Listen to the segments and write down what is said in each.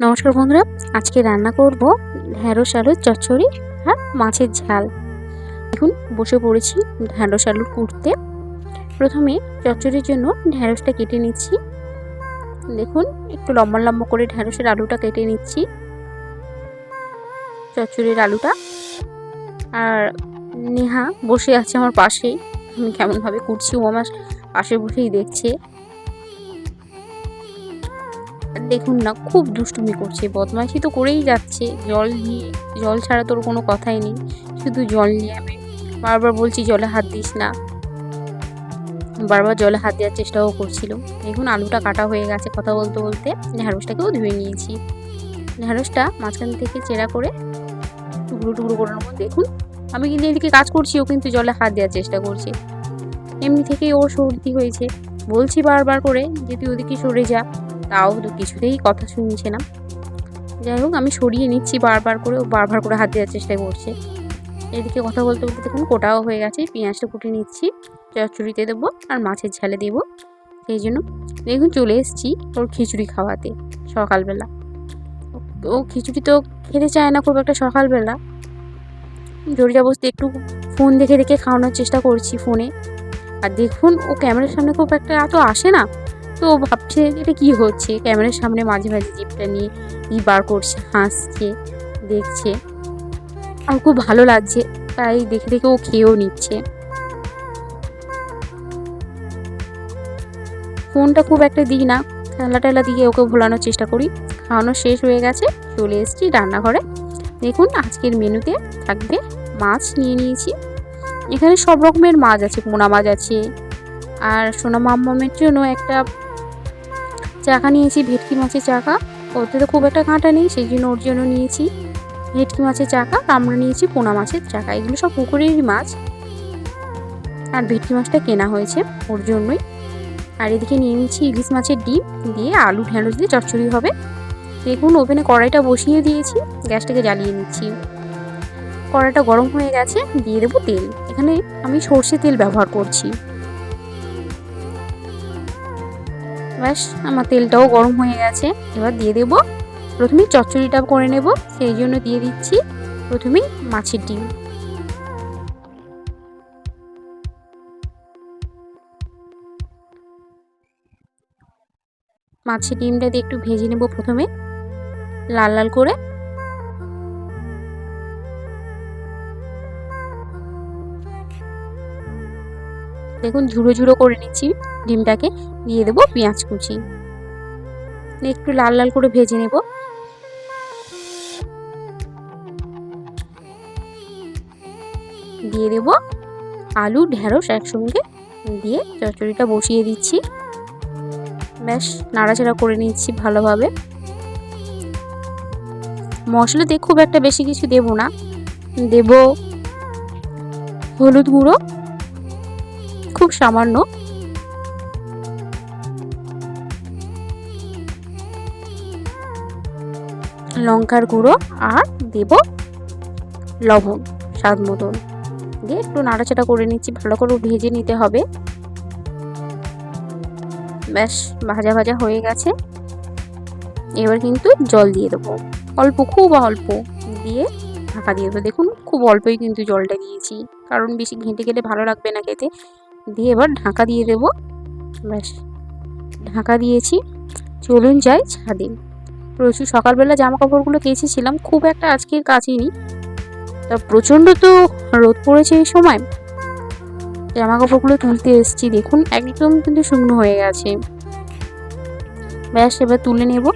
নমস্কার বন্ধুরা, আজকে রান্না করব ঢ্যাঁড়স আলুর চচ্চড়ি আর মাছের ঝাল। দেখুন, বসে পড়েছি ঢ্যাঁড়স আলু কুটতে। প্রথমে চচ্চড়ির জন্য ঢ্যাঁড়সটা কেটে নিচ্ছি। দেখুন, একটু লম্বা লম্বা করে ঢ্যাঁড়সের আলুটা কেটে নিচ্ছি। চচ্চড়ির আলুটা। আর নেহা বসে আছে আমার পাশেই। আমি কেমনভাবে কুটছি, ও আমার পাশে বসেই দেখছে। দেখুন না, খুব দুষ্টুমি করছে। বদমাইশি তো করেই যাচ্ছে। জল নিয়ে, জল ছাড়া তোর কোনো কথাই নেই। শুধু জল নিয়ে আমি বারবার বলছি, জলে হাত দিস না। বারবার জলে হাত দেওয়ার চেষ্টাও করছিল। দেখুন, আলুটা কাটা হয়ে গেছে কথা বলতে বলতে। ঢ্যাঁড়সটাকেও ধুয়ে নিয়েছি। ঢ্যাঁড়সটা মাঝখান থেকে চেরা করে টুকরো টুকরো করে নেব। দেখুন, আমি কিন্তু এদিকে কাজ করছি ও কিন্তু জলে হাত দেওয়ার চেষ্টা করছে। এমনি থেকেই ওর সর্দি হয়েছে। বলছি বারবার করে যে, তুই ওদিকে সরে যা। তাও কিছুতেই কথা শুনছে না। যাই হোক, আমি সরিয়ে নিচ্ছি বারবার করে বারবার করে হাত দেওয়ার চেষ্টা করছে। এদিকে কথা বলতে বলতে দেখুন, কোটাও হয়ে গেছে, পেঁয়াজটা কুটে নিচ্ছি, চচ্চড়িতে দেবো আর মাছের ঝালে দেবো। সেই জন্য দেখুন, চলে এসেছি ওর খিচুড়ি খাওয়াতে সকালবেলা। ও খিচুড়ি তো খেতে চায় না খুব একটা সকালবেলা। জড়িটা বসতে একটু ফোন দেখে দেখে খাওয়ানোর চেষ্টা করছি ফোনে। আর দেখুন, ও ক্যামেরার সামনে খুব একটা এত আসে না। তো ভাবছে এটা কি হচ্ছে? ক্যামেরার সামনে মাঝে মাঝে জিপটা নিয়ে ই বার করছে, হাসছে, দেখছে। আর খুব ভালো লাগছে, তাই দেখে দেখে ও খেয়েও নিচ্ছে। ফোনটা খুব একটা দিই না খেলা টেলা দিয়ে ওকে ভোলানোর চেষ্টা করি। খাওয়ানো শেষ হয়ে গেছে, চলে এসেছি রান্নাঘরে। দেখুন, আজকের মেনুতে থাকবে মাছ নিয়ে নিয়েছি। এখানে সব রকমের মাছ আছে, পোনা মাছ আছে, আর সোনা মাম্মামের জন্য একটা চাকা নিয়েছি, ভেটকি মাছের চাকা। ওতে তো খুব একটা কাঁটা নেই, সেই জন্য ওর জন্য নিয়েছি ভেটকি মাছের চাকা, আমরা নিয়েছি পোনা মাছের চাকা। এগুলো সব পুকুরেরই মাছ। আর ভেটকি মাছটা কেনা হয়েছে ওর জন্যই। আর এদিকে নিয়ে নিয়েছি ইলিশ মাছের ডিম দিয়ে আলু ঢ্যাঁড়স দিয়ে চচ্চড়ি হবে। দেখুন, ওভেনে কড়াইটা বসিয়ে দিয়েছি, গ্যাসটাকে জ্বালিয়ে নিচ্ছি। কড়াইটা গরম হয়ে গেছে, দিয়ে দেবো তেল। এখানে আমি সর্ষে তেল ব্যবহার করছি। ব্যাস, আমার তেলটাও গরম হয়ে গেছে। এবার দিয়ে দেব। প্রথমে চচ্চড়িটা করে নেব, সেই জন্য দিয়ে দিচ্ছি প্রথমেই মাছের ডিম। মাছের ডিমটা দিয়ে একটু ভেজে নেব প্রথমে, লাল লাল করে। দেখুন, ঝুড়ো ঝুড়ো করে নিচ্ছি ডিমটাকে। দিয়ে দেবো পেঁয়াজ কুচি। একটু লাল লাল করে ভেজে নেব। দিয়ে দেব আলু, ঢেঁড়স একসঙ্গে। দিয়ে চচ্চড়িটা বসিয়ে দিচ্ছি। ব্যাস, নাড়াচাড়া করে নিচ্ছি ভালোভাবে। মশলাতে খুব একটা বেশি কিছু দেব না। দেব হলুদ গুঁড়ো। সামান্য। লঙ্কার গুঁড়ো আর দেব লবণ, স্বাদ মতন। দিয়ে একটু নাড়াচাড়া করে নিচ্ছি, ভালো করে ভেজে নিতে হবে। ব্যাস, ভাজা ভাজা হয়ে গেছে। এবার কিন্তু জল দিয়ে দেবো। অল্প, খুব অল্প দিয়ে ঢাকা দিয়ে দেবো। দেখুন, খুব অল্পই কিন্তু জলটা দিয়েছি। কারণ বেশি ঘেঁটে গেলে ভালো লাগবে না খেতে। দিয়ে এবার ঢাকা দিয়ে দেবো। ব্যাস, ঢাকা দিয়েছি। চলুন যাই ছাদে। প্রচুর সকালবেলা জামা কাপড়গুলো কেচেছিলাম, খুব একটা আজকের কাচিনি। তা প্রচণ্ড তো রোদ পড়েছে এই সময়। জামা কাপড়গুলো তুলতে এসেছি, দেখুন একদম কিন্তু শুকনো হয়ে গেছে। ব্যাস, এবার তুলে নেব।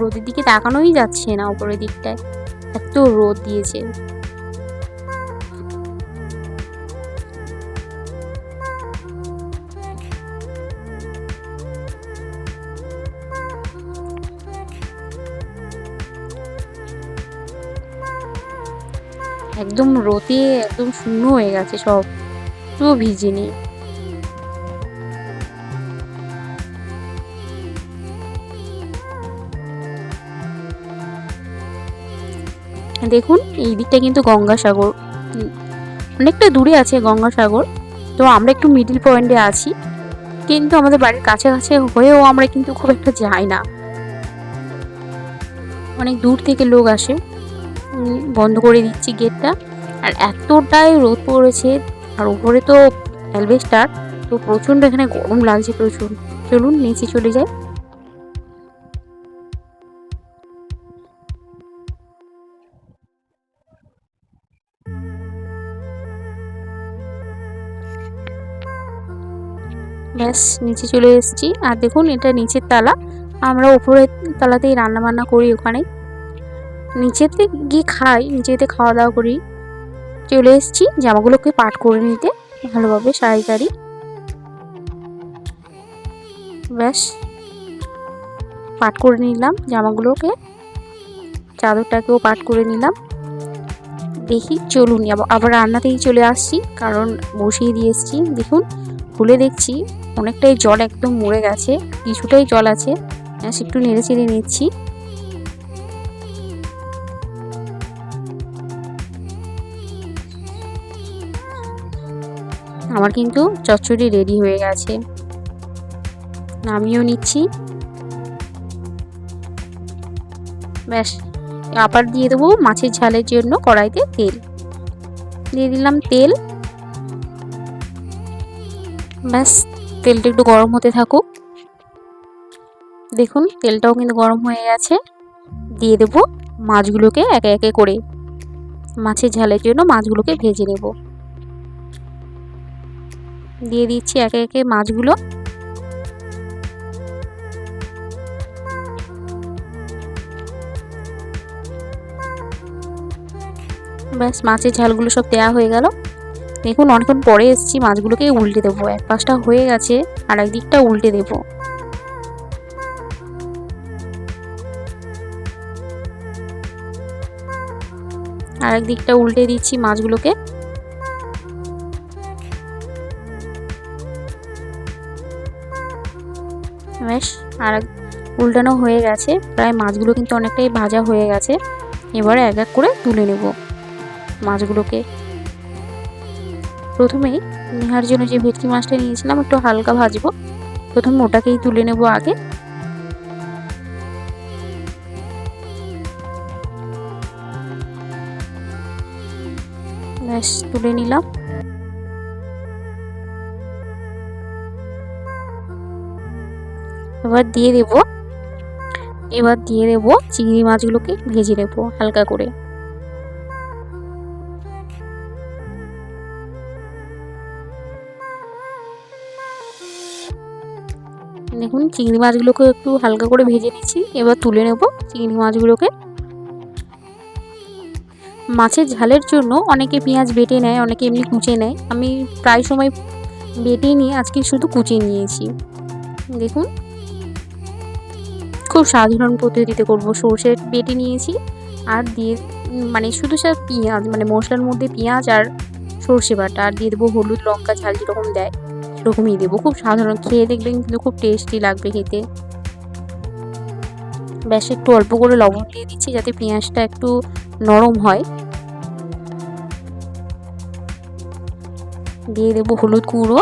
রোদের দিকে তাকানোই যাচ্ছে না উপরের দিকটায়। এত রোদ দিয়েছে। একদম রোদে একদম শূন্য হয়ে গেছে সব। পুরো ভিজে দেখুন, এই দিকটা কিন্তু গঙ্গাসাগর। অনেকটা দূরে আছে গঙ্গাসাগর। তো আমরা একটু মিডিল পয়েন্টে আছি। কিন্তু আমাদের বাড়ির কাছাকাছি হয়েও আমরা কিন্তু খুব একটা যাই না। অনেক দূর থেকে লোক আসে। বন্ধ করে দিচ্ছি গেটটা আর এতটাই রোদ পড়েছে। আর উপরে তো অ্যালবেস্টার তো প্রচণ্ড এখানে গরম লাগছে প্রচুর। চলুন, নিচে চলে যাই। ব্যাস, নিচে চলে এসেছি। আর দেখুন, এটা নিচের তালা। আমরা উপরের তালাতেই রান্না বান্না করি ওখানে। নিচেতে গিয়ে খাই নিচেতে খাওয়া দাওয়া করি। চলে এসেছি জামাগুলোকে পাট করে নিতে, ভালোভাবে সারি সারি। ব্যাস, পাট করে নিলাম জামাগুলোকে। চাদরটাকেও পাট করে নিলাম। দেখি, চলুন আবার রান্নাতেই চলে আসছি, কারণ বসিয়ে দিয়ে এসেছি। দেখুন, খুলে দেখছি। অনেকটাই জল একদম মরে গেছে, কিছুটাই জল আছে। ব্যাস একটু নেড়ে চেড়ে নিচ্ছি। আমার কিন্তু চচ্চড়ি রেডি হয়ে গেছে। নামিয়েও নিচ্ছি। ব্যাস, আবার দিয়ে দেবো মাছের ঝালের জন্য কড়াইতে তেল। দিয়ে দিলাম তেল। ব্যাস তেলটা একটু গরম হতে থাকুক। দেখুন, তেলটাও কিন্তু গরম হয়ে গেছে। দিয়ে দেবো মাছগুলোকে একে একে করে। মাছের ঝালের জন্য মাছগুলোকে ভেজে নেব। দিয়ে দিচ্ছি একে একে মাছগুলো। ব্যাস, মাছের ঝালগুলো সব দেওয়া হয়ে গেল। দেখুন, অনেকক্ষণ পরে এসেছি, মাছগুলোকে উল্টে দেবো। এক পাশটা হয়ে গেছে, আর একদিকটা উল্টে দেবো। আর এক দিকটা উল্টে দিচ্ছি মাছগুলোকে। ব্যাস আর উল্টানো হয়ে গেছে। প্রায় মাছগুলো কিন্তু অনেকটাই ভাজা হয়ে গেছে। এবারে এক এক করে তুলে নেব মাছগুলোকে। প্রথমেই নেহার জন্য যে ভেটকি মাছটা নিয়েছিলাম, একটু হালকা ভাজবো। প্রথমে ওটাকেই তুলে নেব আগে। ব্যাস, তুলে নিলাম। এবার দিয়ে দেব, এবার দিয়ে দেব চিংড়ি মাছগুলোকে ভেজে নেব হালকা করে। চিংড়ি মাছগুলোকে একটু হালকা করে ভেজে নিচ্ছি, এবার তুলে নেব চিংড়ি মাছগুলোকে। মাছের ঝালের জন্য অনেকে পেঁয়াজ বেটে নেয়, অনেকে এমনি কুচে নেয়। আমি প্রায় সময় বেটে নিয়ে আজকে শুধু কুচিয়ে নিয়েছি। দেখুন। খুব সাধারণ পদ্ধতিতে করব। সর্ষে বেটে নিয়েছি আর দিয়ে মানে শুধু সব পেঁয়াজ মানে মশলার মধ্যে পেঁয়াজ আর সর্ষে বাটা, আর দিয়ে দেবো হলুদ, লঙ্কা, ঝাল যেরকম দেয়। সেরকমই দেবো। খুব সাধারণ। খেয়ে দেখবেন কিন্তু খুব টেস্টি লাগবে খেতে। ব্যাস, একটু অল্প করে লবণ দিয়ে দিচ্ছি যাতে পেঁয়াজটা একটু নরম হয়। দিয়ে দেবো হলুদ গুঁড়ো,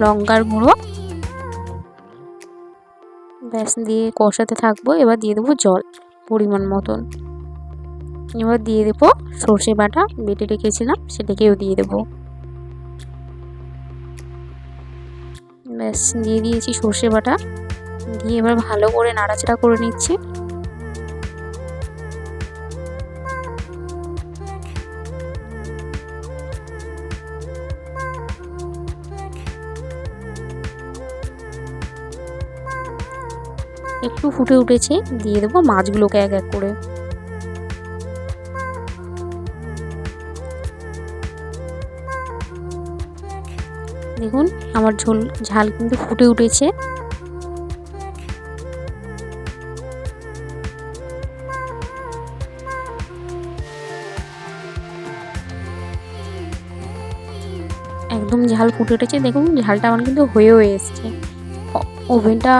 লঙ্কার গুঁড়ো। ব্যাস, দিয়ে কষাতে থাকব। এবার দিয়ে দেবো জল, পরিমাণ মতন। এবার দিয়ে দেবো সর্ষে বাটা, বেটে রেখেছিলাম, সেটাকেও দিয়ে দেবো। ব্যাস, দিয়ে দিয়েছি সর্ষে বাটা। দিয়ে এবার ভালো করে নাড়াচাড়া করে নিচ্ছি। একটু ফুটে উঠেছে, দিয়ে দেবো মাছগুলোকে এক এক করে। দেখুন, আমার ঝোল, ঝাল কিন্তু ফুটে উঠেছে। একদম ঝাল ফুটে উঠেছে। দেখুন, ঝালটা আমার কিন্তু হয়েও এসছে। ওভেনটা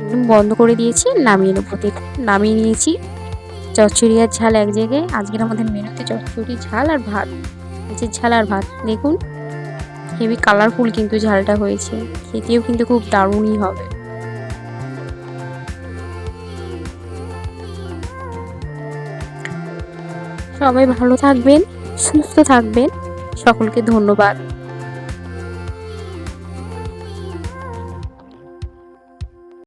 একদম বন্ধ করে দিয়েছি, নামিয়ে নেব। দেখুন, নামিয়ে নিয়েছি। চচ্চড়ি আর ঝাল এক জায়গায়। আজকের আমাদের মেনুতে চচ্চড়ি, ঝাল আর ভাত। মাছের ঝাল আর ভাত, দেখুন। হেভি কালারফুল কিন্তু ঝালটা হয়েছে। খেতেও কিন্তু খুব দারুণই হবে। সবাই ভালো থাকবেন, সুস্থ থাকবেন। সকলকে ধন্যবাদ।